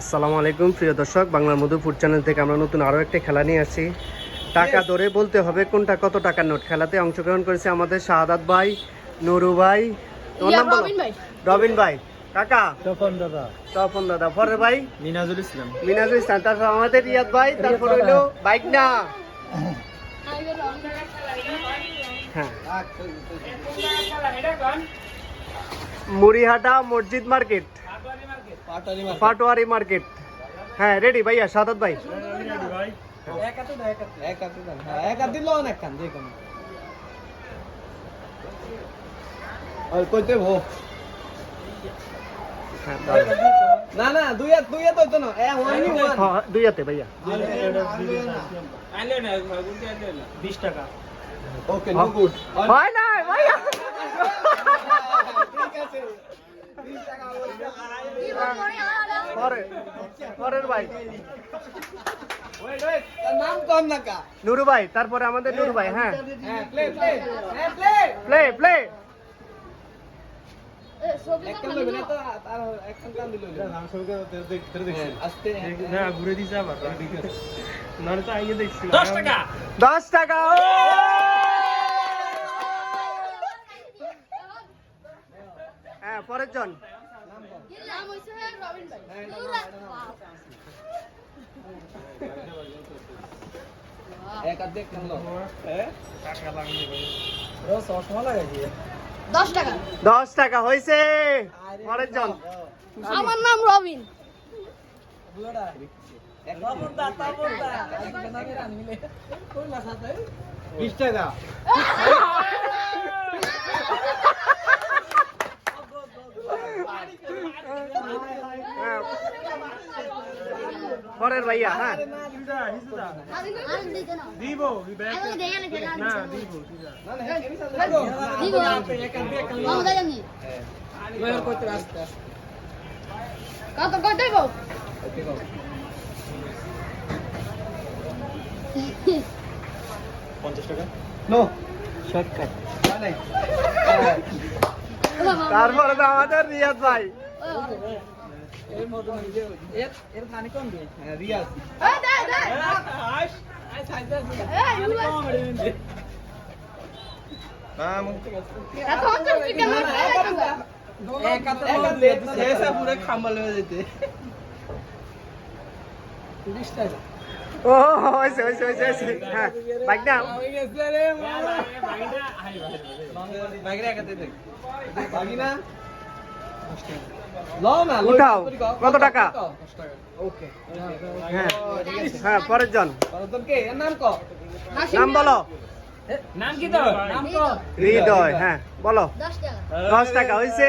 আসসালামু আলাইকুম প্রিয় দর্শক বাংলার মধু ফুড চ্যানেল থেকে আমরা নতুন আরও একটা খেলা নিয়ে আসি। টাকা ধরে বলতে হবে কোনটা কত টাকার নোট। খেলাতে অংশগ্রহণ করেছে আমাদের শাহাদাত ভাই নুরু ভাই তোমার নাম বলো? রবিন ভাই। রবিন ভাই। কাকা? তখন দাদা। তপন দাদা। ভাই? মিনাজুল ইসলাম। মিনাজুল ইসলাম। তারপর আমাদের রিয়াদ ভাই তারপর হইল বাইক না হ্যাঁ। মুড়িহাটা মসজিদ মার্কেট। পাটোয়ারি মার্কেট হ্যাঁ রেডি ভাইয়া সাদাত ভাই কইতে ভো হ্যাঁ, দাও। না না দুই হাত দুই হাত হইতো না এ হয়নি ওয়ান হ্যাঁ, দুই হাতে ভাইয়া বিশ টাকা ওকে নো গুড হয় না ভাইয়া ঠিক আছে বিশ টাকা পরে পরের ভাই তার নাম কম না কা নুরু ভাই তারপরে আমাদের নুরু ভাই হ্যাঁ। হ্যাঁ প্লে প্লে। হ্যাঁ প্লে একটা নাম ও! হ্যাঁ এক কেন হ্যাঁ? টাকা লাগবে ও চশমা লাগাই দশ টাকা। দশ টাকা হয়েছে পরের জন। আমার নাম রবিন। বিশ টাকা হ্যাঁ। পরের ভাইয়া হ্যাঁ। দিব না দিব কত কত দেব নো শর্টকাট তারপরে তো আমাদের রিয়াদ ভাই। পুরো খাম্বাল হয়ে যেতে। 20 টাকা ও হয়েছে হয়েছে হয়েছে হয়েছে। হ্যাঁ বাইক না গেছে রে বাইরে এক হাতে দেখ বাগি না লও না লও উঠাও। কত টাকা? হ্যাঁ হ্যাঁ পরের জন। তোর কে? এর নাম বলো। নাম কি তো হৃদয় হ্যাঁ বলো। দশ টাকা। হয়েছে